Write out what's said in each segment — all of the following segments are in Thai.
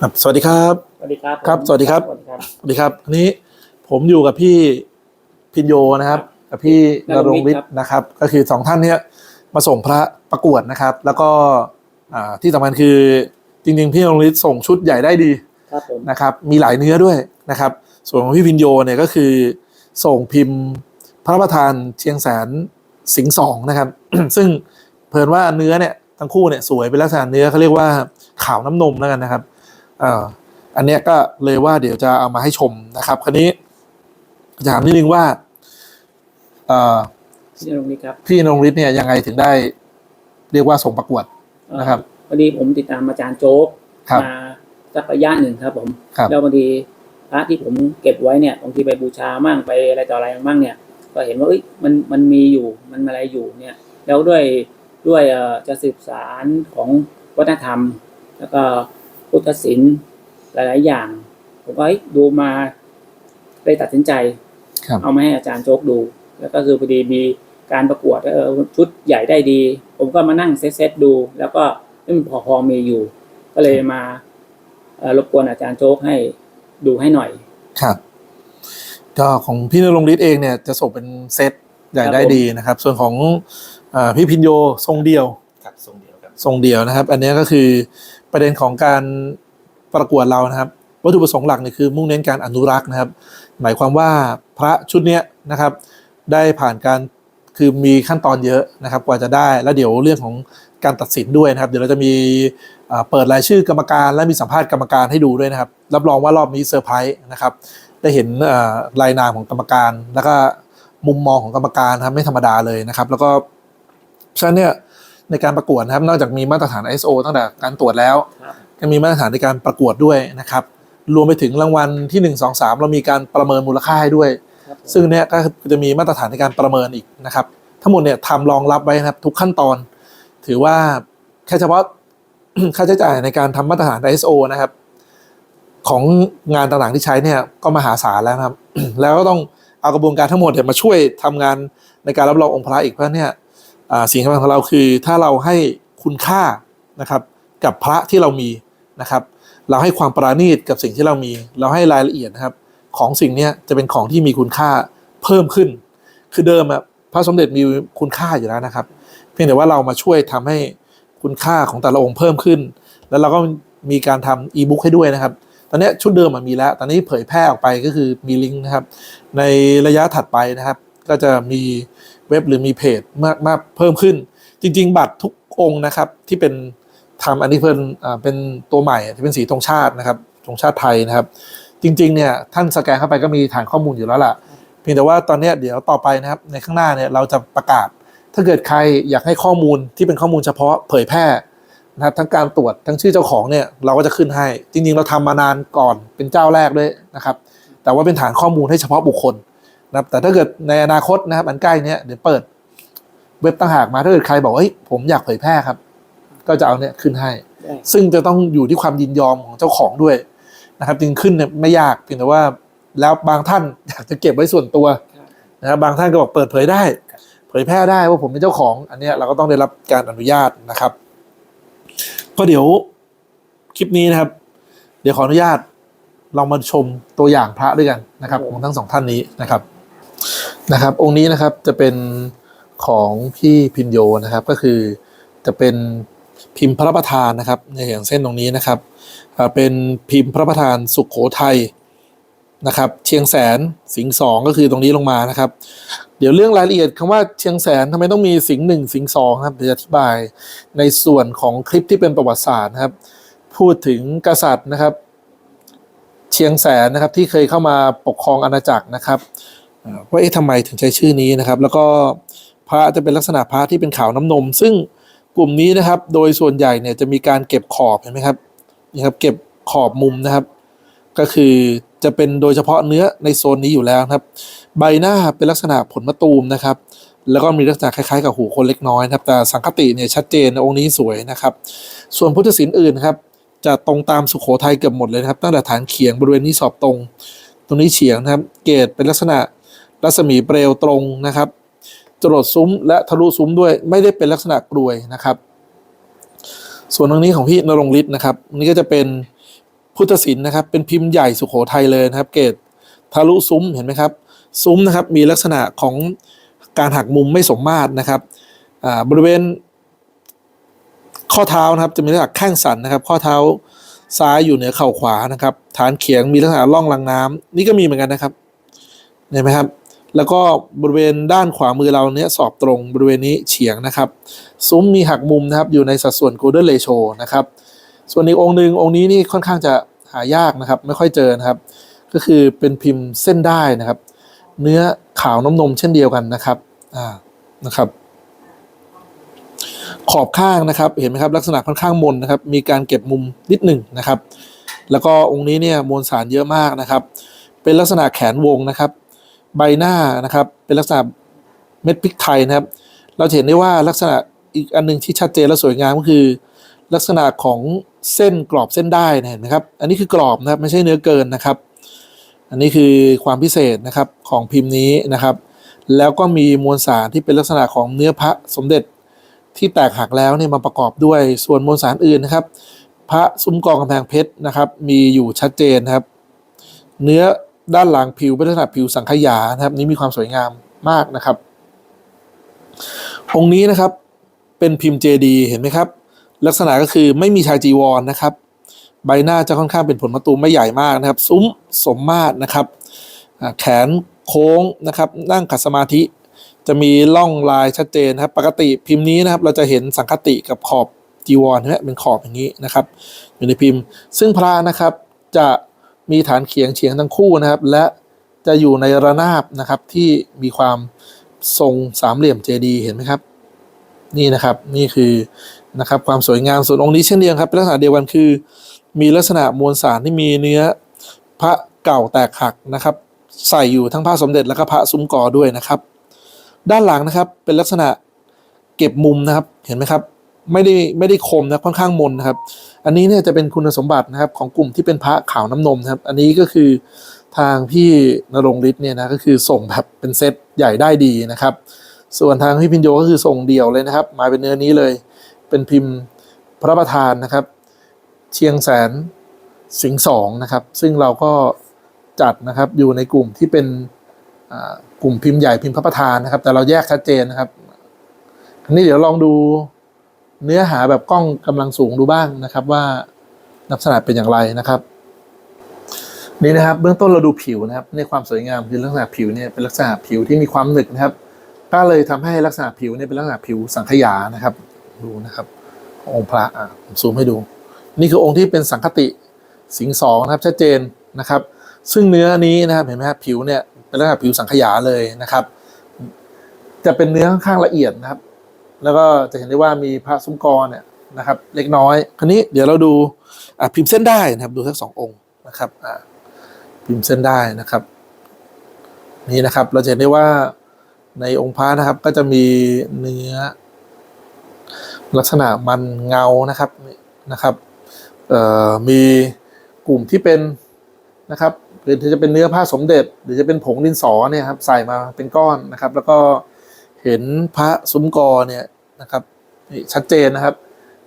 ครับสวัสดีครับ สวัสดีครับครับ สวัสดีครับ สวัสดีครับสวัสดีครับอันนี้ผมอยู่กับพี่พินโยนะครับ กับพี่นนรรงงวิวิททย์ย์นะครับ ก็คือสองท่านเนี้ยมาส่งพระประกวดนะครับ แล้วก็อ่าที่สำคัญคือจริงๆพี่นรงวิทย์ส่งชุดใหญ่ได้ดีครับผมนะครับ มีหลายเนื้อด้วยนะครับ ส่วนของพี่พินโยเนี่ยก็คือ ส่งพิมพ์พระประธานเชียงแสนสิงห์สองนะครับ ซึ่งเพิ่นว่าเนื้อเนี่ยทั้งคู่เนี่ยสวยเป็นลักษณะเนื้อเขาเรียกว่าขาวน้ำนมแล้วกันนะครับเอ่ออันเนี้ยก็เลยว่าเดี๋ยวจะเอามาให้ชมนะครับ คราวนี้ถามนิดนึงว่าเอ่อพี่นรงค์นี่ครับพี่นรงฤทธิ์เนี่ยยังไงถึงได้เรียกว่าส่งประกวดนะครับพอดีผมติดตามอาจารย์โจ๊กครับมาสักระยะหนึ่งครับ ผมครับแล้วบางทีพระที่ผมเก็บไว้เนี่ยบางทีไปบูชามั่งไปอะไรต่ออะไรมั่งเนี่ย ก็เห็นว่าเอ้ยมันมันมีอยู่มันอะไรอยู่เนี่ย แล้วด้วยด้วยเอ่อจะสืบสารของวัฒนธรรม แล้วก็ พุทธศิลป์หลาย ๆ อย่าง ผมก็เอ้ยดูมาเลยตัดสินใจครับเอามาให้อาจารย์โจ๊กดู แล้วก็คือพอดีมีการประกวดเออชุดใหญ่ได้ดี ผมก็มานั่งเซตๆดู แล้วก็เอ้ยมันพอพอมีอยู่ ก็เลยมาเอ่อรบกวนอาจารย์โจ๊กให้ดูให้หน่อย ครับ ก็ของพี่นรงฤทธิ์เองเนี่ยจะส่งเป็นเซตใหญ่ครับได้ผมดีนะครับ ส่วนของอาพี่พินโยทรงเดียว ครับทรงเดียวครับทรงเดียวนะครับ อันนี้ก็คือ ประเด็นของการประกวดเรานะครับ วัตถุประสงค์หลักเนี่ยคือมุ่งเน้นการอนุรักษ์นะครับ หมายความว่าพระชุดเนี้ยนะครับ ได้ผ่านการคือมีขั้นตอนเยอะนะครับกว่าจะได้ แล้วเดี๋ยวเรื่องของการตัดสินด้วยนะครับ เดี๋ยวเราจะมีเปิดรายชื่อกรรมการ และมีสัมภาษณ์กรรมการให้ดูด้วยนะครับ รับรองว่ารอบนี้เซอร์ไพรส์นะครับได้เห็นอ่ารายนามของกรรมการ แล้วก็มุมมองของกรรมการนะครับไม่ธรรมดาเลยนะครับ แล้วก็ฉะนั้นเนี่ย ในการประกวดนะครับ นอกจากมีมาตรฐาน ISO ตั้งแต่การตรวจแล้วครับยังมีมาตรฐานในการประกวดด้วยนะครับ รวมไปถึงรางวัลที่1 2 3 เรามีการประเมินมูลค่าให้ด้วยครับผมซึ่งเนี่ยก็จะมีมาตรฐานในการประเมินอีกนะครับ ทั้งหมดเนี่ยทำรองรับไว้นะครับ ทุกขั้นตอน ถือว่าแค่เฉพาะค่าใช้จ่ายในการทำมาตรฐาน ISO นะครับ ของงานต่างๆที่ใช้เนี่ยก็มหาศาลแล้วนะครับ แล้วก็ต้องเอากระบวนการทั้งหมดเนี่ยมาช่วยทำงานในการรับรององค์พระอีกเพราะเนี่ยอ่า สิ่งสำคัญของเราคือถ้าเราให้คุณค่านะครับกับพระที่เรามีนะครับเราให้ความประณีตกับสิ่งที่เรามี เราให้รายละเอียดนะครับ ของสิ่งนี้จะเป็นของที่มีคุณค่าเพิ่มขึ้น คือเดิมอะพระสมเด็จมีคุณค่าอยู่แล้วนะครับ เพียงแต่ว่าเรามาช่วยทำให้คุณค่าของแต่ละองค์เพิ่มขึ้น แล้วเราก็มีการทำอีบุ๊กให้ด้วยนะครับ ตอนนี้ชุดเดิมมีแล้ว ตอนนี้เผยแพร่ออกไปก็คือมีลิงก์นะครับ ในระยะถัดไปนะครับ ก็จะมี เว็บหรือมีเพจมากมากเพิ่มขึ้น จริง ๆ บัตรทุกองนะครับที่เป็นทำอันนี้เพิ่นเป็นตัวใหม่ที่เป็นสีธงชาตินะครับธงชาติไทยนะครับ จริง ๆ เนี่ยท่านสแกนเข้าไปก็มีฐานข้อมูลอยู่แล้วล่ะเพียงแต่ว่าตอนนี้เดี๋ยวต่อไปนะครับในข้างหน้าเนี่ยเราจะประกาศ ถ้าเกิดใครอยากให้ข้อมูลที่เป็นข้อมูลเฉพาะเผยแพร่นะครับทั้งการตรวจทั้งชื่อเจ้าของเนี่ยเราก็จะขึ้นให้ จริง ๆ เราทำมานานก่อนเป็นเจ้าแรกด้วยนะครับ แต่ว่าเป็นฐานข้อมูลให้เฉพาะบุคคล นะครับแต่ถ้าเกิดในอนาคตนะครับอันใกล้เนี้ยเดี๋ยวเปิดเว็บต่างหากมาถ้าเกิดใครบอกว่าเฮ้ยผมอยากเผยแพร่ครับ ก็จะเอาเนี่ยขึ้นให้ ได้ซึ่งจะต้องอยู่ที่ความยินยอมของเจ้าของด้วยนะครับ จึงขึ้นเนี่ยไม่ยากเพียงแต่ว่าแล้วบางท่านอยากจะเก็บไว้ส่วนตัวครับ นะครับบางท่านก็บอกเปิดเผยได้ เผยแพร่ได้ว่าผมเป็นเจ้าของ อันเนี้ยเราก็ต้องได้รับการอนุญาตนะครับก็เดี๋ยวคลิปนี้นะครับ เดี๋ยวขออนุญาตเรามาชมตัวอย่างพระด้วยกันนะครับของทั้งสองท่านนี้นะครับ นะครับ องค์นี้นะครับจะเป็นของพี่พินโยนะครับ ก็คือจะเป็นพิมพ์พระประธานนะครับในอย่างเส้นตรงนี้นะครับเป็นพิมพ์พระประธานสุขโขทัยนะครับ เชียงแสนสิงสองก็คือตรงนี้ลงมานะครับ เดี๋ยวเรื่องรายละเอียดคำว่าเชียงแสนทำไมต้องมีสิงหนึ่งสิงสองครับเดี๋ยวจะอธิบายในส่วนของคลิปที่เป็นประวัติศาสตร์นะครับ พูดถึงกษัตริย์นะครับ เชียงแสนนะครับที่เคยเข้ามาปกครองอาณาจักรนะครับ ว่าเอ๊ะทำไมถึงใช้ชื่อนี้นะครับ แล้วก็พระจะเป็นลักษณะพระที่เป็นขาวน้ำนม ซึ่งกลุ่มนี้นะครับ โดยส่วนใหญ่เนี่ยจะมีการเก็บขอบเห็นไหมครับนี่ครับ เก็บขอบมุมนะครับ ก็คือจะเป็นโดยเฉพาะเนื้อในโซนนี้อยู่แล้วครับ ใบหน้าเป็นลักษณะผลมะตูมนะครับ แล้วก็มีลักษณะคล้ายๆ กับหูคนเล็กน้อยนะครับ แต่สังคติเนี่ยชัดเจนองค์นี้สวยนะครับ ส่วนพุทธศิลป์อื่นครับ จะตรงตามสุโขทัยเกือบหมดเลยครับตั้งแต่ฐานเขียงบริเวณนี้สอบตรง ตรงนี้เฉียงนะครับ เกตเป็นลักษณะ รัศมีเปลวตรงนะครับ จรดซุ้มและทะลุซุ้มด้วยไม่ได้เป็นลักษณะกลวยนะครับ ส่วนตรงนี้ของพี่นรงฤทธิ์นะครับนนี้ก็จะเป็นพุทธศิลป์นะครับ เป็นพิมพ์ใหญ่สุโขทัยเลยนะครับ เกตทะลุซุ้มเห็นไหมครับซุ้มนะครับมีลักษณะของการหักมุมไม่สมมาตรนะครับบริเวณข้อเท้านะครับจะมีลักษณะแข้งสันนะครับ ข้อเท้าซ้ายอยู่เหนือเข่าขวานะครับ ฐานเขียงมีลักษณะร่องรางน้ำนี่ก็มีเหมือนกันนะครับเห็นไหมครับ แล้วก็บริเวณด้านขวามือเราเนี้ยสอบตรงบริเวณนี้เฉียงนะครับ ซุ้มมีหักมุมนะครับอยู่ในสัดส่วน golden ratio นะครับ ส่วนอีกองค์หนึ่งองค์นี้นี่ค่อนข้างจะหายากนะครับ ไม่ค่อยเจอนะครับ ก็คือเป็นพิมพ์เส้นได้นะครับ เนื้อขาวนมนมเช่นเดียวกันนะครับอ่านะครับ ขอบข้างนะครับเห็นไหมครับลักษณะค่อนข้างมนนะครับ มีการเก็บมุมนิดหนึ่งนะครับ แล้วก็องค์นี้เนี่ยมวลสารเยอะมากนะครับ เป็นลักษณะแขนวงนะครับ ใบหน้านะครับ เป็นลักษณะเม็ดพริกไทยนะครับ เราเห็นได้ว่าลักษณะอีกอันหนึงที่ชัดเจนและสวยงามก็คือ ลักษณะของเส้นกรอบเส้นได้นะครับ อันนี้คือกรอบนะครับไม่ใช่เนื้อเกินนะครับ อันนี้คือความพิเศษนะครับของพิมพ์นี้นะครับ แล้วก็มีมวลสารที่เป็นลักษณะของเนื้อพระสมเด็จที่แตกหักแล้วเนี่ยมาประกอบด้วยส่วนมวลสารอื่นนะครับ พระซุ้มกองกำแพงเพชรนะครับ มีอยู่ชัดเจนนะครับ เนื้อ ด้านหลังผิวเป็นลักษณะผิวสังขยานะครับ นี้มีความสวยงามมากนะครับ องค์นี้นะครับเป็นพิมพ์เจดีเห็นไหมครับ ลักษณะก็คือไม่มีชายจีวรนนะครับ ใบหน้าจะค่อนข้างเป็นผลมะตูมไม่ใหญ่มากนะครับ ซุ้มสมมาตรนะครับ แขนโค้งนะครับ นั่งขัดสมาธิจะมีล่องลายชัดเจนนะครับ ปกติพิมพ์นี้นะครับ เราจะเห็นสังคติกับขอบจีวรใช่ไหมเป็นขอบอย่างนี้นะครับ อยู่ในพิมพ์ ซึ่งพระนะครับจะ มีฐานเขียงเฉียงทั้งคู่นะครับ และจะอยู่ในระนาบนะครับที่มีความทรงสามเหลี่ยมเจดีเห็นไหมครับ นี่นะครับนี่คือนะครับความสวยงามส่วนองค์นี้เช่นเดียวกันครับเป็นลักษณะเดียวกันคือ มีลักษณะมวลสารที่มีเนื้อพระเก่าแตกหักนะครับ ใส่อยู่ทั้งพระสมเด็จและก็พระซุ้มกอด้วยนะครับ ด้านหลังนะครับเป็นลักษณะเก็บมุมนะครับเห็นไหมครับ ไม่ได้ไม่ได้คมนะค่อนข้างมนนะครับ อันนี้เนี่ยจะเป็นคุณสมบัตินะครับของกลุ่มที่เป็นพระขาวน้ำนมนะครับ อันนี้ก็คือทางพี่นรงฤทธิ์เนี่ยนะก็คือส่งแบบเป็นเซตใหญ่ได้ดีนะครับ ส่วนทางพี่พินโยก็คือส่งเดี่ยวเลยนะครับ มาเป็นเนื้อนี้เลย เป็นพิมพ์พระประธานนะครับ เชียงแสนสิงห์สองนะครับ ซึ่งเราก็จัดนะครับอยู่ในกลุ่มที่เป็นกลุ่มพิมพ์ใหญ่พิมพ์พระประธานนะครับ แต่เราแยกชัดเจนนะครับอันนี้เดี๋ยวลองดู เนื้อหาแบบกล้องกำลังสูงดูบ้างนะครับว่าลักษณะเป็นอย่างไรนะครับนี่นะครับเบื้องต้นเราดูผิวนะครับในความสวยงามคือลักษณะผิวเนี่ยเป็นลักษณะผิวที่มีความหนึกนะครับ ก็เลยทำให้ลักษณะผิวเนี่ยเป็นลักษณะผิวสังขยานะครับ ดูนะครับ องค์พระอะผมซูมให้ดู นี่คือองค์ที่เป็นสังคติสิงสองนะครับชัดเจนนะครับ ซึ่งเนื้อนี้นะครับเห็นไหมครับผิวเนี่ยเป็นลักษณะผิวสังขยาเลยนะครับ จะเป็นเนื้อค่อนข้างละเอียดนะครับ แล้วก็จะเห็นได้ว่ามีพระซุ้มกรเนี่ยนะครับ เล็กน้อยคราวนี้เดี๋ยวเราดูอะพิมพ์เส้นได้นะครับ ดูทั้งสององค์นะครับอะพิมพ์เส้นได้นะครับ นี่นะครับเราจะเห็นได้ว่าในองค์พระนะครับ ก็จะมีเนื้อ ลักษณะมันเงานะครับนะครับเอ่อมีกลุ่มที่เป็นนะครับหรือจะเป็นเนื้อผ้าสมเด็จ หรือจะเป็นผงดินสอเนี่ยครับใส่มาเป็นก้อนนะครับ แล้วก็ เห็นพระซุ้มกอเนี่ยนะครับนี่ชัดเจนนะครับ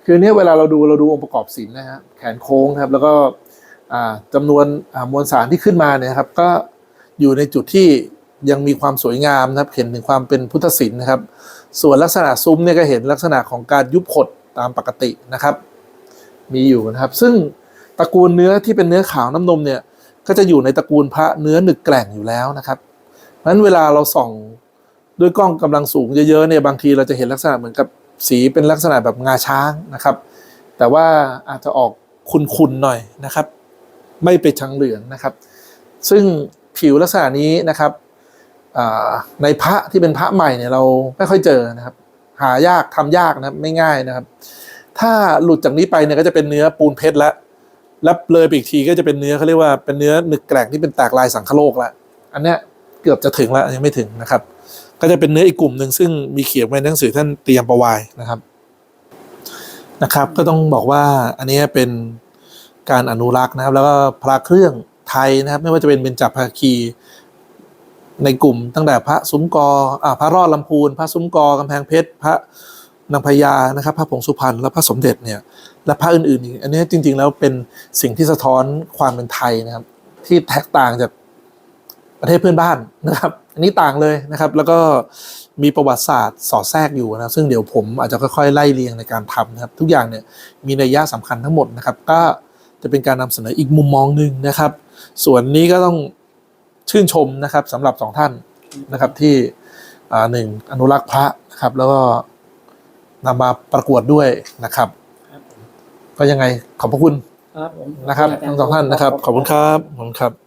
คือเนี่ยเวลาเราดูเราดูองค์ประกอบศิลป์นะฮะแขนโค้งครับ แล้วก็อ่าจำนวนมวลสารที่ขึ้นมาเนี่ยครับ ก็อยู่ในจุดที่ยังมีความสวยงามนะครับ เห็นถึงความเป็นพุทธศิลป์นะครับ ส่วนลักษณะซุ้มเนี่ยก็เห็นลักษณะของการยุบขดตามปกตินะครับ มีอยู่นะครับ ซึ่งตระกูลเนื้อที่เป็นเนื้อขาวน้ำนมเนี่ยก็จะอยู่ในตระกูลพระเนื้อหนึกแกร่งอยู่แล้วนะครับเพราะฉะนั้นเวลาเราส่อง ด้วยกล้องกำลังสูงเยอะๆเนี่ยบางทีเราจะเห็นลักษณะเหมือนกับสีเป็นลักษณะแบบงาช้างนะครับ แต่ว่าอาจจะออกคุนๆหน่อยนะครับ ไม่ไปนชังเหลืองนะครับ ซึ่งผิวลักษณะนี้นะครับในพระที่เป็นพระใหม่เนี่ยเราไม่ค่อยเจอนะครับ หายากทำยากนะครับไม่ง่ายนะครับ ถ้าหลุดจากนี้ไปเนี่ยก็จะเป็นเนื้อปูนเพชรแล้วแล้วเลยไปอีกทีก็จะเป็นเนื้อเขาเรียกว่าเป็นเนื้อหนึกแกร่งที่เป็นแตกลายสังคโลกแล้วอันเนี้ย เกือบจะถึงแล้วยังไม่ถึงนะครับ ก็จะเป็นเนื้ออีกกลุ่มหนึ่งซึ่งมีเขียนไว้ในหนังสือท่านเตรียมประวายนะครับนะครับ ก็ต้องบอกว่าอันนี้เป็นการอนุรักษ์นะครับ แล้วก็พระเครื่องไทยนะครับ ไม่ว่าจะเป็นเบญจภาคีในกลุ่มตั้งแต่พระซุ้มกออ่าพระรอดลำพูน พระซุ้มกอกำแพงเพชร พระนางพญานะครับ พระผงสุพรรณและพระสมเด็จเนี่ย และพระอื่นๆอีกอันนี้จริง ๆ แล้วเป็นสิ่งที่สะท้อนความเป็นไทยนะครับ ที่แตกต่างจาก ประเทศเพื่อนบ้านนะครับ อันนี้ต่างเลยนะครับ แล้วก็มีประวัติศาสตร์สอดแทรกอยู่นะซึ่งเดี๋ยวผมอาจจะค่อยๆไล่เรียงในการทำนะครับ ทุกอย่างเนี่ยมีนัยยะสำคัญทั้งหมดนะครับ ก็จะเป็นการนำเสนออีกมุมมองหนึ่งนะครับ ส่วนนี้ก็ต้องชื่นชมนะครับสำหรับสองท่านนะครับที่อ่าหนึ่งอนุรักษ์พระนะครับ แล้วก็นำมาประกวดด้วยนะครับครับผมก็ยังไงขอบพระคุณครับผมนะครับทั้งสองท่านนะครับ ขอบคุณครับขอบคุณครับ